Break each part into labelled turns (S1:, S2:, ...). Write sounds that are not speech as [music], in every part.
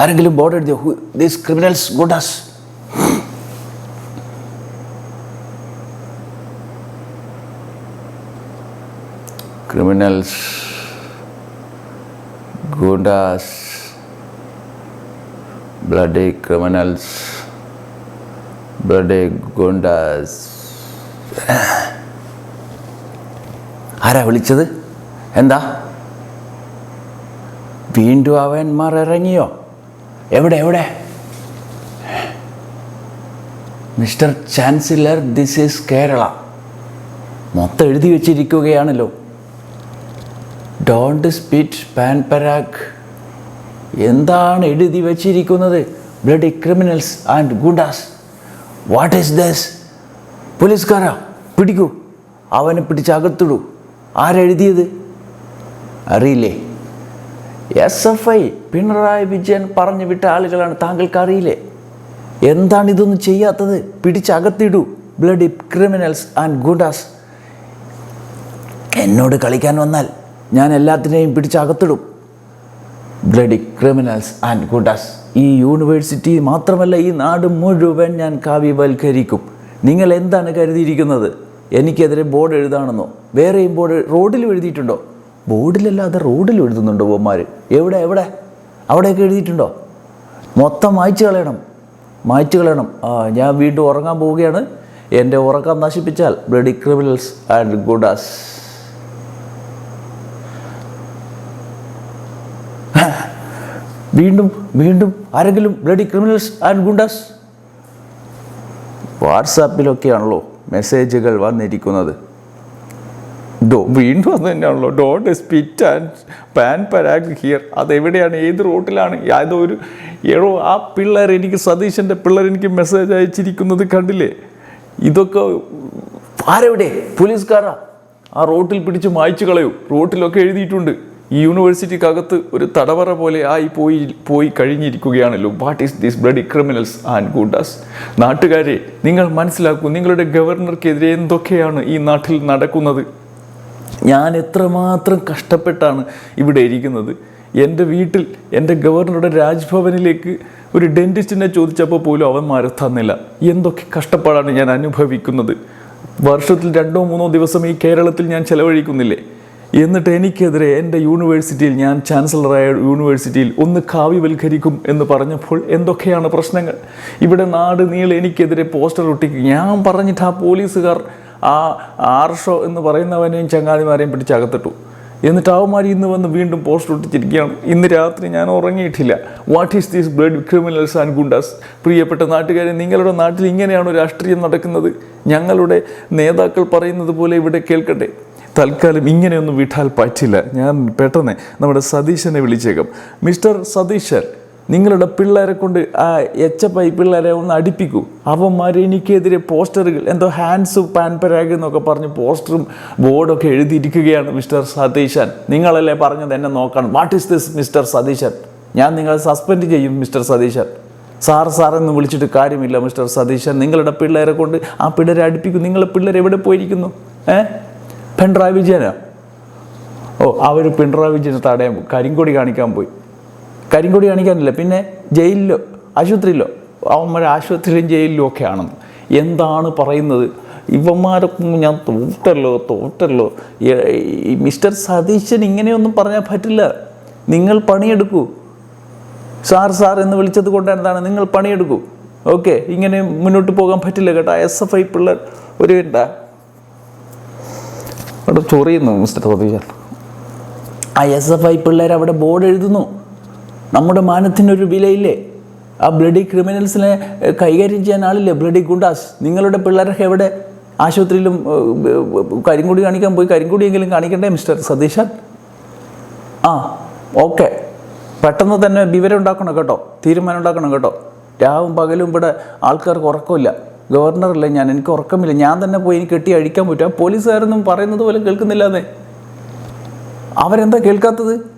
S1: ആരെങ്കിലും ബോർഡ് എഴുതിയോ? These criminals goondas criminals goondas bloody criminals bloody goondas ആരാ വിളിച്ചത്? എന്താ? വീണ്ടും അവന്മാർ ഇറങ്ങിയോ എവിടെ എവിടെ? Mister chancellor this is Kerala. മൊത്തം എഴുതി വെച്ചിരിക്കുകയാണല്ലോ. ഡോണ്ട് സ്പീറ്റ് പാൻ പരാഗ് എന്താണ് എഴുതി വെച്ചിരിക്കുന്നത്? Bloody criminals and goondas what is this പോലീസുകാരാ പിടിക്കൂ. അവനെ പിടിച്ച് അകത്തിടൂ. ആരെഴുതിയത് അറിയില്ലേ? S F I Pinarayi Vijayan പറഞ്ഞു വിട്ട ആളുകളാണ് താങ്കൾക്ക് അറിയില്ലേ എന്താണ് ഇതൊന്നും ചെയ്യാത്തത്? പിടിച്ചകത്തിടൂ ബ്ലഡി ക്രിമിനൽസ് ആൻഡ് ഗുഡാസ് എന്നോട് കളിക്കാൻ വന്നാൽ ഞാൻ എല്ലാത്തിനെയും പിടിച്ചകത്തിടും ബ്ലഡി ക്രിമിനൽസ് ആൻഡ് ഗുഡാസ് ഈ യൂണിവേഴ്സിറ്റി മാത്രമല്ല ഈ നാട് മുഴുവൻ ഞാൻ കാവ്യവൽക്കരിക്കും. നിങ്ങൾ എന്താണ് കരുതിയിരിക്കുന്നത്? എനിക്കെതിരെ ബോർഡ് എഴുതാണെന്നോ? വേറെയും ബോർഡ് റോഡിൽ എഴുതിയിട്ടുണ്ടോ? ബോർഡിലല്ലാതെ റോഡിൽ എഴുതുന്നുണ്ടോ ബൊമ്മാർ എവിടെ എവിടെ? അവിടെയൊക്കെ എഴുതിയിട്ടുണ്ടോ? മൊത്തം മായ്ച്ചു കളയണം. മായ്ച്ചു കളയണം. ആ ഞാൻ വീണ്ടും ഉറങ്ങാൻ പോവുകയാണ്. എന്റെ ഉറക്കം നശിപ്പിച്ചാൽ ബ്ലഡി ക്രിമിനൽസ് ആൻഡ് ഗുഡാസ്. വീണ്ടും വീണ്ടും ആരെങ്കിലും ബ്ലഡി ക്രിമിനൽസ് ആൻഡ് ഗുണ്ടാസ് വാട്സാപ്പിലൊക്കെയാണല്ലോ മെസ്സേജുകൾ വന്നിരിക്കുന്നത്. ഡോ വീണ്ടും അത് തന്നെയാണല്ലോ. Don't spit and Pan Parag here. അതെവിടെയാണ്? ഏത് റോട്ടിലാണ്? ഒരു ഏഴോ ആ പിള്ളേർ എനിക്ക് സതീശന്റെ പിള്ളേർ എനിക്ക് മെസ്സേജ് അയച്ചിരിക്കുന്നത് കണ്ടില്ലേ? ഇതൊക്കെ ആരെവിടെ? പോലീസുകാരാ. ആ റോട്ടിൽ പിടിച്ച് മായ്ച്ചു കളയൂ. റോട്ടിലൊക്കെ എഴുതിയിട്ടുണ്ട്. ഈ യൂണിവേഴ്സിറ്റിക്കകത്ത് ഒരു തടവറ പോലെ ആയി പോയി പോയി കഴിഞ്ഞിരിക്കുകയാണല്ലോ what is this bloody criminals and goondas നാട്ടുകാരെ നിങ്ങൾ മനസ്സിലാക്കൂ നിങ്ങളുടെ ഗവർണർക്കെതിരെ എന്തൊക്കെയാണ് ഈ നാട്ടിൽ നടക്കുന്നത്? ഞാൻ എത്രമാത്രം കഷ്ടപ്പെട്ടാണ് ഇവിടെ ഇരിക്കുന്നത്. എന്റെ വീട്ടിൽ എന്റെ ഗവർണറുടെ രാജ്ഭവനിലേക്ക് ഒരു ഡെന്റിസ്റ്റിനെ ചോദിച്ചപ്പോൾ പോലും അവന്മാർ തന്നില്ല. എന്തൊക്കെ കഷ്ടപ്പാടാണ് ഞാൻ അനുഭവിക്കുന്നത്. വർഷത്തിൽ രണ്ടോ മൂന്നോ ദിവസം ഈ കേരളത്തിൽ ഞാൻ ചെലവഴിക്കുന്നില്ലേ. എന്നിട്ട് എനിക്കെതിരെ എന്റെ യൂണിവേഴ്സിറ്റിയിൽ ഞാൻ ചാൻസലറായ യൂണിവേഴ്സിറ്റിയിൽ ഒന്ന് കാവ്യവൽക്കരിക്കും എന്ന് പറഞ്ഞപ്പോൾ എന്തൊക്കെയാണ് പ്രശ്നങ്ങൾ. ഇവിടെ നാട് നീളെ എനിക്കെതിരെ പോസ്റ്റർ ഒട്ടിക്കും. ഞാൻ പറഞ്ഞിട്ട് ആ പോലീസുകാർ ആ ആർഷോ എന്ന് പറയുന്നവനെയും ചങ്ങാതിമാരെയും പിടിച്ച് അകത്തിട്ടു. എന്നിട്ട് അവന്മാർ ഇന്ന് വന്ന് വീണ്ടും പോസ്റ്റ് ഒട്ടിച്ചിരിക്കുകയാണ് ഇന്ന് രാത്രി ഞാൻ ഉറങ്ങിയിട്ടില്ല. What is these blood criminals and goondas പ്രിയപ്പെട്ട നാട്ടുകാരെ നിങ്ങളുടെ നാട്ടിൽ ഇങ്ങനെയാണോ രാഷ്ട്രീയം നടക്കുന്നത്? ഞങ്ങളുടെ നേതാക്കൾ പറയുന്നത് പോലെ ഇവിടെ കേൾക്കട്ടെ. തൽക്കാലം ഇങ്ങനെയൊന്നും വിട്ടാൽ പറ്റില്ല. ഞാൻ പെട്ടെന്ന് നമ്മുടെ സതീശനെ വിളിച്ചേക്കാം. മിസ്റ്റർ സതീശൻ നിങ്ങളുടെ പിള്ളേരെ കൊണ്ട് ആ എച്ച് എഫ് ഐ പിള്ളേരെ ഒന്ന് അടിപ്പിക്കൂ. അവന്മാർ എനിക്കെതിരെ പോസ്റ്ററുകൾ എന്തോ ഹാൻഡ്സ് പാൻ പരാഗ് എന്നൊക്കെ പറഞ്ഞ് പോസ്റ്ററും ബോർഡൊക്കെ എഴുതിയിരിക്കുകയാണ് മിസ്റ്റർ സതീശൻ. നിങ്ങളല്ലേ പറഞ്ഞത് എന്നെ നോക്കണം what is this mister Satheesan? ഞാൻ നിങ്ങളെ സസ്പെൻഡ് ചെയ്യും മിസ്റ്റർ സതീശൻ. സാർ സാർ എന്ന് വിളിച്ചിട്ട് കാര്യമില്ല മിസ്റ്റർ സതീശൻ. നിങ്ങളുടെ പിള്ളേരെ കൊണ്ട് ആ പിള്ളേരെ അടുപ്പിക്കും. നിങ്ങളുടെ പിള്ളേർ എവിടെ പോയിരിക്കുന്നു? ഏ? പിണറായി വിജയനാ? ഓ അവർ പിണറായി വിജയനെ തടയാൻ കരിങ്കൊടി കാണിക്കാൻ പോയി. കരിങ്കൊടി കാണിക്കാനില്ല. പിന്നെ ജയിലിലോ ആശുപത്രിയിലോ അവന്മാരെ ആശുപത്രിയിലും ജയിലിലും ഒക്കെ ആണെന്ന്. എന്താണ് പറയുന്നത്? ഇവന്മാരൊക്കെ ഞാൻ തോട്ടല്ലോ തോട്ടല്ലോ. മിസ്റ്റർ സതീശൻ ഇങ്ങനെയൊന്നും പറഞ്ഞാൽ പറ്റില്ല. നിങ്ങൾ പണിയെടുക്കൂ. സാർ സാർ എന്ന് വിളിച്ചത് കൊണ്ട് എന്താണ്? നിങ്ങൾ പണിയെടുക്കൂ. ഓക്കെ ഇങ്ങനെ മുന്നോട്ട് പോകാൻ പറ്റില്ല കേട്ടോ. എസ് എഫ് ഐ പിള്ളേർ ഒരു എന്താ അവിടെ ചൊറിയുന്നു മിസ്റ്റർ സതീശൻ. ആ എസ് എഫ് ഐ പിള്ളേർ അവിടെ ബോർഡ് എഴുതുന്നു. നമ്മുടെ മാനത്തിനൊരു വിലയില്ലേ? ആ ബ്ലഡി ക്രിമിനൽസിനെ കൈകാര്യം ചെയ്യാൻ ആളില്ലേ? ബ്ലഡി ഗുണ്ടാസ്. നിങ്ങളുടെ പിള്ളേരൊക്കെ എവിടെ? ആശുപത്രിയിലും കരിങ്കുടി കാണിക്കാൻ പോയി. കരിങ്കുടിയെങ്കിലും കാണിക്കണ്ടേ മിസ്റ്റർ സതീശൻ? ആ ഓക്കെ. പെട്ടെന്ന് തന്നെ വിവരം ഉണ്ടാക്കണം കേട്ടോ. തീരുമാനം ഉണ്ടാക്കണം കേട്ടോ. രാവും പകലും ഇവിടെ ആൾക്കാർക്ക് ഉറക്കമില്ല. ഗവർണറല്ലേ ഞാൻ? എനിക്ക് ഉറക്കമില്ല. ഞാൻ തന്നെ പോയി എനിക്ക് കെട്ടി അഴിക്കാൻ പറ്റും. ആ പോലീസുകാരൊന്നും പറയുന്നത് പോലെ കേൾക്കുന്നില്ലാന്നേ. അവരെന്താ കേൾക്കാത്തത്?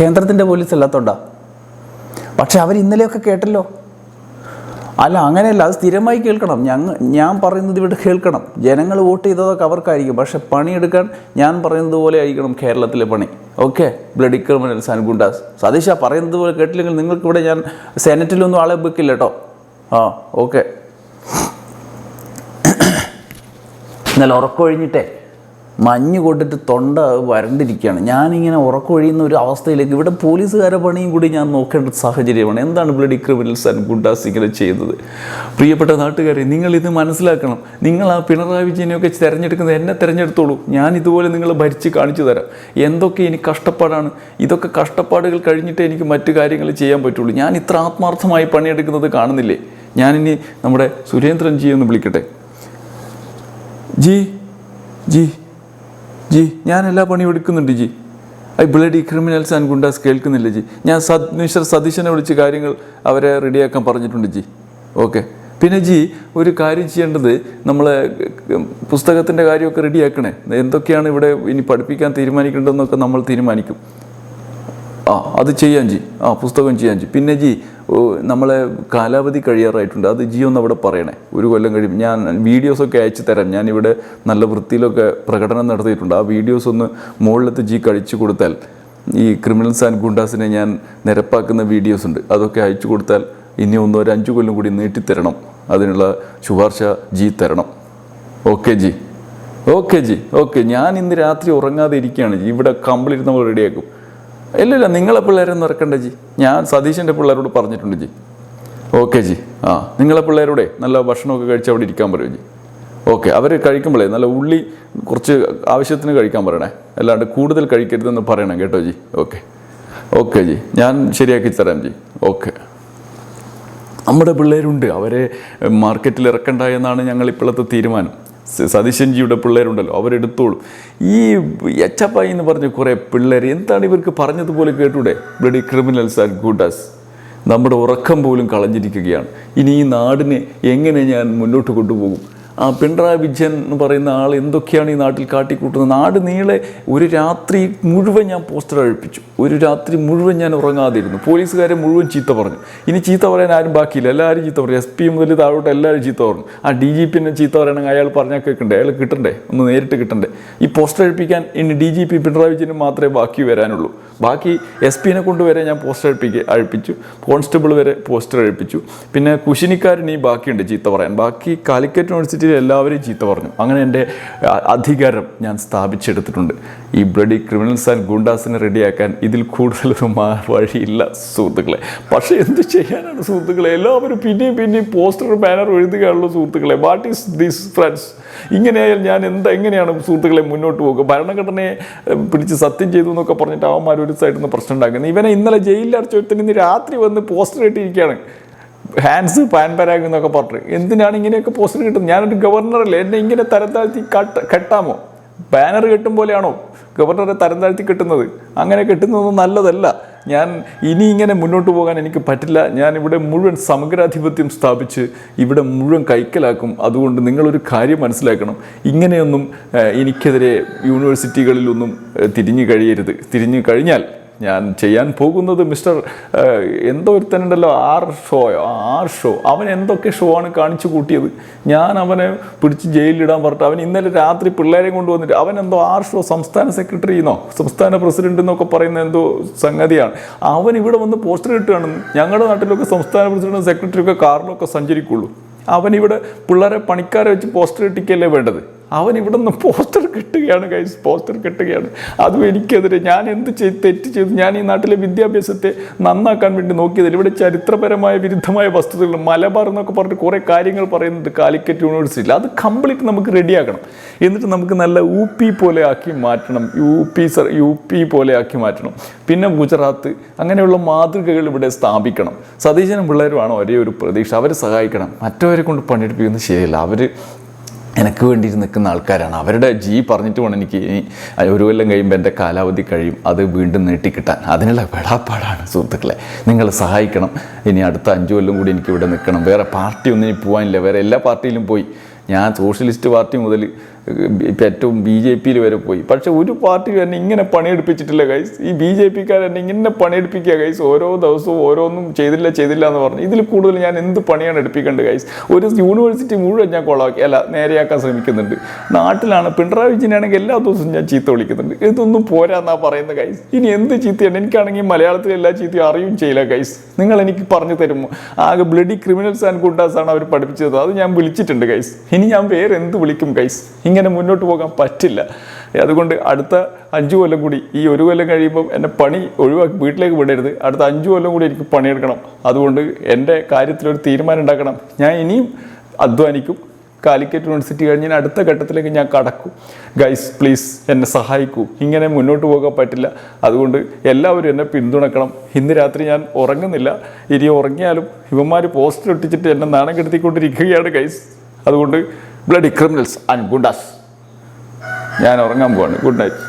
S1: കേന്ദ്രത്തിന്റെ പോലീസ് അല്ലാത്തോണ്ടാ പക്ഷെ അവർ ഇന്നലെയൊക്കെ കേട്ടല്ലോ. അല്ല അങ്ങനെയല്ല അത് സ്ഥിരമായി കേൾക്കണം. ഞങ്ങൾ ഞാൻ പറയുന്നത് ഇവിടെ കേൾക്കണം. ജനങ്ങൾ വോട്ട് ചെയ്തതൊക്കെ അവർക്കായിരിക്കും. പക്ഷെ പണിയെടുക്കാൻ ഞാൻ പറയുന്നത് പോലെ ആയിരിക്കണം കേരളത്തിലെ പണി. Okay? Bloody criminals and goondas Satheesha പറയുന്നത് പോലെ കേട്ടില്ലെങ്കിൽ നിങ്ങൾക്കിവിടെ ഞാൻ സെനറ്റിലൊന്നും ആളെ വെക്കില്ല കേട്ടോ. ആ ഓക്കെ. [coughs] എന്നാൽ ഉറക്കമൊഴിഞ്ഞിട്ടേ മഞ്ഞ് കൊണ്ടിട്ട് തൊണ്ട വരണ്ടിരിക്കുകയാണ്. ഞാനിങ്ങനെ ഉറക്കൊഴിയുന്ന ഒരു അവസ്ഥയിലേക്ക് ഇവിടെ പോലീസുകാരെ പണിയും കൂടി ഞാൻ നോക്കേണ്ട സാഹചര്യമാണ്. എന്താണ് ബ്ലഡി ക്രിമിനൽസ് ആൻഡ് ഗുണ്ടാസ് ഇങ്ങനെ ചെയ്യുന്നത്? പ്രിയപ്പെട്ട നാട്ടുകാരെ നിങ്ങൾ ഇത് മനസ്സിലാക്കണം. നിങ്ങൾ ആ പിണറായി വിജയനെയൊക്കെ തിരഞ്ഞെടുക്കുന്നത് എന്നെ തിരഞ്ഞെടുത്തോളൂ. ഞാൻ ഇതുപോലെ നിങ്ങൾ ഭരിച്ച് കാണിച്ചു തരാം. എന്തൊക്കെ ഇനി കഷ്ടപ്പാടാണ്? ഇതൊക്കെ കഷ്ടപ്പാടുകൾ കഴിഞ്ഞിട്ടേ എനിക്ക് മറ്റു കാര്യങ്ങൾ ചെയ്യാൻ പറ്റുള്ളൂ. ഞാൻ ഇത്ര ആത്മാർത്ഥമായി പണിയെടുക്കുന്നത് കാണുന്നില്ലേ? ഞാനിനി നമ്മുടെ സുരേന്ദ്രൻ ജി വിളിക്കട്ടെ. ജി ജി. ജി ഞാൻ എല്ലാ പണിയും എടുക്കുന്നുണ്ട് ji. I bloody criminals and goondas കേൾക്കുന്നില്ല ജി. ഞാൻ സത് മിസ്റ്റർ സതീശനെ വിളിച്ച് കാര്യങ്ങൾ അവരെ റെഡിയാക്കാൻ പറഞ്ഞിട്ടുണ്ട് ജി. ഓക്കെ. പിന്നെ ജി ഒരു കാര്യം ചെയ്യേണ്ടത് നമ്മളെ പുസ്തകത്തിന്റെ കാര്യമൊക്കെ റെഡിയാക്കണേ. എന്തൊക്കെയാണ് ഇവിടെ ഇനി പഠിപ്പിക്കാൻ തീരുമാനിക്കേണ്ടതെന്നൊക്കെ നമ്മൾ തീരുമാനിക്കും. ആ അത് ചെയ്യാൻ ജി ആ പുസ്തകം ചെയ്യാൻ ജി പിന്നെ ജി നമ്മളെ കാലാവധി കഴിയാറായിട്ടുണ്ട്. അത് ജി ഒന്ന് അവിടെ പറയണേ. ഒരു കൊല്ലം കഴിയും ഞാൻ വീഡിയോസൊക്കെ അയച്ചു തരാം. ഞാനിവിടെ നല്ല വൃത്തിയിലൊക്കെ പ്രകടനം നടത്തിയിട്ടുണ്ട്. ആ വീഡിയോസ് ഒന്ന് മുകളിലത്തെ ജി കഴിച്ചു കൊടുത്താൽ ഈ ക്രിമിനൽസ് ആൻഡ് ഗുണ്ടാസിനെ ഞാൻ നിരപ്പാക്കുന്ന വീഡിയോസ് ഉണ്ട്. അതൊക്കെ അയച്ചു കൊടുത്താൽ ഇനി ഒന്നോ ഒരു അഞ്ചു കൊല്ലം കൂടി നീട്ടിത്തരണം അതിനുള്ള ശുപാർശ ജി തരണം. Okay ji. Okay ji. Okay. ഞാൻ ഇന്ന് രാത്രി ഉറങ്ങാതെ ഇരിക്കുകയാണ് ജി. ഇവിടെ നമ്മൾ റെഡിയാക്കും ഇല്ല ഇല്ല നിങ്ങളെ പിള്ളേരൊന്നും ഇറക്കണ്ട ജി. ഞാൻ സതീശന്റെ പിള്ളേരോട് പറഞ്ഞിട്ടുണ്ട് ജി. Okay G. ആ നിങ്ങളെ പിള്ളേരോടെ നല്ല ഭക്ഷണമൊക്കെ കഴിച്ച് അവിടെ ഇരിക്കാൻ പറയൂ ജി. ഓക്കെ അവർ കഴിക്കുമ്പോഴേ നല്ല ഉള്ളി കുറച്ച് ആവശ്യത്തിന് കഴിക്കാൻ പറയണേ. അല്ലാണ്ട് കൂടുതൽ കഴിക്കരുതെന്ന് പറയണം കേട്ടോ ജി. ഓക്കെ. Okay G. ഞാൻ ശരിയാക്കി തരാം ജി. ഓക്കെ. നമ്മുടെ പിള്ളേരുണ്ട്. അവരെ മാർക്കറ്റിൽ ഇറക്കണ്ട എന്നാണ് ഞങ്ങൾ ഇപ്പോഴത്തെ തീരുമാനം. സതീശൻജിയുടെ പിള്ളേരുണ്ടല്ലോ അവരെടുത്തോളും. ഈ എച്ചപ്പായി എന്ന് പറഞ്ഞ കുറേ പിള്ളേർ എന്താണ് ഇവർക്ക് പറഞ്ഞതുപോലെ കേട്ടൂടെ? ബ്ലഡി ക്രിമിനൽസ് ആൻഡ് ഗുഡാസ് നമ്മുടെ ഉറക്കം പോലും കളഞ്ഞിരിക്കുകയാണ്. ഇനി ഈ നാടിനെ എങ്ങനെ ഞാൻ മുന്നോട്ട് കൊണ്ടുപോകും? പിണറായി വിജയൻ എന്ന് പറയുന്ന ആൾ എന്തൊക്കെയാണ് ഈ നാട്ടിൽ കാട്ടിക്കൂട്ടുന്നത്? നാട് നീളെ ഒരു രാത്രി മുഴുവൻ ഞാൻ പോസ്റ്റർ അഴിപ്പിച്ചു. ഒരു രാത്രി മുഴുവൻ ഞാൻ ഉറങ്ങാതിരുന്നു. പോലീസുകാരെ മുഴുവൻ ചീത്ത പറഞ്ഞു. ഇനി ചീത്ത പറയാൻ ആരും ബാക്കിയില്ല. എല്ലാവരും ചീത്ത പറഞ്ഞു. എസ് പി മുതൽ താഴോട്ട് എല്ലാവരും ചീത്ത പറഞ്ഞു. ആ ഡി ജി പിന്നെ ചീത്ത പറയണമെങ്കിൽ അയാൾ പറഞ്ഞാൽ കേൾക്കണ്ടേ? അയാൾ കിട്ടണ്ടേ? ഒന്ന് നേരിട്ട് കിട്ടണ്ടേ? ഈ പോസ്റ്റർ അഴിപ്പിക്കാൻ ഇനി ഡി ജി പി പിണറായി വിജയന് മാത്രമേ ബാക്കി വരാനുള്ളൂ. ബാക്കി എസ് പിനെ കൊണ്ടുവരെ ഞാൻ പോസ്റ്റർ അഴിപ്പിക്കുക അഴിപ്പിച്ചു. കോൺസ്റ്റബിൾ വരെ പോസ്റ്റർ അഴിപ്പിച്ചു. പിന്നെ കുശിനിക്കാരൻ ഈ ബാക്കിയുണ്ട് ചീത്ത പറയാൻ. ബാക്കി കാലിക്കറ്റ് യൂണിവേഴ്സിറ്റിയിൽ എല്ലാവരെയും ചീത്ത പറഞ്ഞു. അങ്ങനെ എന്റെ അധികാരം ഞാൻ സ്ഥാപിച്ചെടുത്തിട്ടുണ്ട്. ഈ ബ്ലഡി ക്രിമിനൽസ് ആൻഡ് ഗുണ്ടാസിനെ റെഡിയാക്കാൻ ഇതിൽ കൂടുതലൊന്നും മാ- വഴിയില്ല സുഹൃത്തുക്കളെ. പക്ഷേ എന്ത് ചെയ്യാനാണ് സുഹൃത്തുക്കളെ? എല്ലാവരും പിന്നെയും പിന്നെയും പോസ്റ്റർ ബാനർ എഴുതുകയാണല്ലോ സുഹൃത്തുക്കളെ. വാട്ട് ഈസ് ദിസ് ഫ്രണ്ട്സ് ഇങ്ങനെയായാൽ ഞാൻ എന്താ എങ്ങനെയാണ് സുഹൃത്തുക്കളെ മുന്നോട്ട് പോകുക? ഭരണഘടനയെ പിടിച്ച് സത്യം ചെയ്തു എന്നൊക്കെ പറഞ്ഞിട്ട് അവന്മാർ ഒരു സൈഡിൽ നിന്ന് പ്രശ്നം ഉണ്ടാക്കുന്നത്. ഇവനെ ഇന്നലെ ജയിലിൽ അടച്ചൊരുത്തൻ ഇന്ന് രാത്രി വന്ന് പോസ്റ്റർ ഇട്ടിരിക്കുകയാണ്. ഹാൻഡ്സ് പാൻ പരാഗ് എന്നൊക്കെ പറഞ്ഞു എന്തിനാണ് ഇങ്ങനെയൊക്കെ പോസ്റ്റർ കിട്ടുന്നത്? ഞാനൊരു ഗവർണറല്ലേ എന്നെ ഇങ്ങനെ തരം താഴ്ത്തി കട്ട് കെട്ടാമോ? ബാനർ കെട്ടും പോലെയാണോ ഗവർണറെ തരം താഴ്ത്തി കിട്ടുന്നത്? അങ്ങനെ കിട്ടുന്നതൊന്നും നല്ലതല്ല. ഞാൻ ഇനി ഇങ്ങനെ മുന്നോട്ട് പോകാൻ എനിക്ക് പറ്റില്ല. ഞാൻ ഇവിടെ മുഴുവൻ സമഗ്രാധിപത്യം സ്ഥാപിച്ച് ഇവിടെ മുഴുവൻ കൈക്കലാക്കും. അതുകൊണ്ട് നിങ്ങളൊരു കാര്യം മനസ്സിലാക്കണം. ഇങ്ങനെയൊന്നും എനിക്കെതിരെ യൂണിവേഴ്സിറ്റികളിലൊന്നും തിരിഞ്ഞു കഴിയരുത്. തിരിഞ്ഞു കഴിഞ്ഞാൽ ഞാൻ ചെയ്യാൻ പോകുന്നത് മിസ്റ്റർ എന്തോ ഒരുത്തനുണ്ടല്ലോ ആർ ഷോയോ? R show. അവൻ എന്തൊക്കെ ഷോ ആണ് കാണിച്ചു കൂട്ടിയത്? ഞാൻ അവനെ പിടിച്ച് ജയിലിലിടാൻ പറഞ്ഞിട്ട് അവൻ ഇന്നലെ രാത്രി പിള്ളേരെ കൊണ്ടുവന്നിട്ട് അവൻ എന്തോ ആർ ഷോ സംസ്ഥാന സെക്രട്ടറി എന്നോ സംസ്ഥാന പ്രസിഡന്റ് എന്നൊക്കെ പറയുന്ന എന്തോ സംഗതിയാണ്. അവൻ ഇവിടെ വന്ന് പോസ്റ്റർ കിട്ടുകയാണ് ഞങ്ങളുടെ നാട്ടിലൊക്കെ സംസ്ഥാന പ്രസിഡന്റും സെക്രട്ടറിയൊക്കെ കാറിലൊക്കെ സഞ്ചരിക്കുള്ളൂ. അവനിവിടെ പിള്ളേരെ പണിക്കാരെ വെച്ച് പോസ്റ്റർ കിട്ടിക്കല്ലേ വേണ്ടത്? അവൻ ഇവിടെ നിന്ന് പോസ്റ്റർ കിട്ടുകയാണ് കൈസ് പോസ്റ്റർ കിട്ടുകയാണ്. അതും എനിക്കെതിരെ. ഞാൻ എന്ത് ചെയ്ത് തെറ്റ് ചെയ്തു? ഞാൻ ഈ നാട്ടിലെ വിദ്യാഭ്യാസത്തെ നന്നാക്കാൻ വേണ്ടി നോക്കിയതിൽ ഇവിടെ ചരിത്രപരമായ വിരുദ്ധമായ വസ്തുതകൾ മലബാർ എന്നൊക്കെ പറഞ്ഞിട്ട് കുറേ കാര്യങ്ങൾ പറയുന്നത് കാലിക്കറ്റ് യൂണിവേഴ്സിറ്റിയിൽ. അത് കംപ്ലീറ്റ് നമുക്ക് റെഡിയാക്കണം എന്നിട്ട് നമുക്ക് നല്ല യു പി പോലെ ആക്കി മാറ്റണം. U P sir U P പോലെ ആക്കി മാറ്റണം. പിന്നെ ഗുജറാത്ത് അങ്ങനെയുള്ള മാതൃകകൾ ഇവിടെ സ്ഥാപിക്കണം. സതീശനും പിള്ളേരുമാണ് ഒരേ ഒരു പ്രതീക്ഷ. അവരെ സഹായിക്കണം. മറ്റവരെ കൊണ്ട് പണിയെടുപ്പിക്കുന്നത് ശരിയല്ല അവർ എനിക്ക് വേണ്ടി നിൽക്കുന്ന ആൾക്കാരാണ്. അവരുടെ ജി പറഞ്ഞിട്ട് വേണം എനിക്ക് ഇനി ഒരു കൊല്ലം കഴിയുമ്പോൾ എന്റെ കാലാവധി കഴിയും. അത് വീണ്ടും നീട്ടിക്കിട്ടാൻ. അതിനുള്ള വെടാപ്പാടാണ് സുഹൃത്തുക്കളെ. നിങ്ങൾ സഹായിക്കണം. ഇനി അടുത്ത അഞ്ച് കൊല്ലം കൂടി എനിക്ക് ഇവിടെ നിൽക്കണം. വേറെ പാർട്ടി ഒന്നും ഇനി പോകാനില്ല വേറെ എല്ലാ പാർട്ടിയിലും പോയി. ഞാൻ സോഷ്യലിസ്റ്റ് പാർട്ടി മുതൽ ഇപ്പം ഏറ്റവും ബി ജെ പിയിൽ വരെ പോയി. പക്ഷെ ഒരു പാർട്ടി തന്നെ ഇങ്ങനെ പണിയെടുപ്പിച്ചിട്ടില്ല ഗൈസ് ഈ ബി ജെ പിക്കാർ തന്നെ ഇങ്ങനെ പണിയെടുപ്പിക്കുക ഗൈസ് ഓരോ ദിവസവും ഓരോന്നും ചെയ്തില്ല ചെയ്തില്ല എന്ന് പറഞ്ഞു ഇതിൽ കൂടുതൽ ഞാൻ എന്ത് പണിയാണ് എടുപ്പിക്കേണ്ടത് ഗൈസ് ഒരു യൂണിവേഴ്സിറ്റി മുഴുവൻ ഞാൻ കൊളാക്കി അല്ല നേരെയാക്കാൻ ശ്രമിക്കുന്നുണ്ട്. നാട്ടിലാണ് പിണറായി വിജയനാണെങ്കിൽ എല്ലാ ദിവസവും ഞാൻ ചീത്ത വിളിക്കുന്നുണ്ട്. ഇതൊന്നും പോരാന്നാ പറയുന്നത് ഗൈസ് ഇനി എന്ത് ചീത്തയാണ്? എനിക്കാണെങ്കിൽ മലയാളത്തിൽ എല്ലാ ചീത്തയും അറിയും ചെയ്യില്ല ഗൈസ് നിങ്ങൾ എനിക്ക് പറഞ്ഞു തരുമോ ആകെ ബ്ലഡി ക്രിമിനൽസ് ആൻഡ് ഗുണ്ടാസ് ആണ് അവർ പഠിപ്പിച്ചത്. അത് ഞാൻ വിളിച്ചിട്ടുണ്ട് ഗൈസ് ഇനി ഞാൻ വേറെ എന്ത് വിളിക്കും ഗൈസ് ഇങ്ങനെ മുന്നോട്ട് പോകാൻ പറ്റില്ല. അതുകൊണ്ട് അടുത്ത അഞ്ച് കൊല്ലം കൂടി ഈ ഒരു കൊല്ലം കഴിയുമ്പം എന്നെ പണി ഒഴിവാക്കി വീട്ടിലേക്ക് വിടരുത്. അടുത്ത അഞ്ച് കൊല്ലം കൂടി എനിക്ക് പണിയെടുക്കണം. അതുകൊണ്ട് എന്റെ കാര്യത്തിലൊരു തീരുമാനം ഉണ്ടാക്കണം. ഞാൻ ഇനിയും അധ്വാനിക്കും. കാലിക്കറ്റ് യൂണിവേഴ്സിറ്റി കഴിഞ്ഞ് അടുത്ത ഘട്ടത്തിലേക്ക് ഞാൻ കടക്കും. ഗൈസ് പ്ലീസ് എന്നെ സഹായിക്കൂ. ഇങ്ങനെ മുന്നോട്ട് പോകാൻ പറ്റില്ല. അതുകൊണ്ട് എല്ലാവരും എന്നെ പിന്തുണക്കണം. ഇന്ന് രാത്രി ഞാൻ ഉറങ്ങുന്നില്ല. ഇനി ഉറങ്ങിയാലും ഇവന്മാർ പോസ്റ്റർ ഒട്ടിച്ചിട്ട് എന്നെ നാണം കെടുത്തിക്കൊണ്ടിരിക്കുകയാണ് ഗൈസ് അതുകൊണ്ട് ബ്ലഡി ക്രിമിനൽസ് ആൻഡ് ഗുണ്ടാസ് ഞാൻ ഉറങ്ങാൻ പോവാണ്. Good night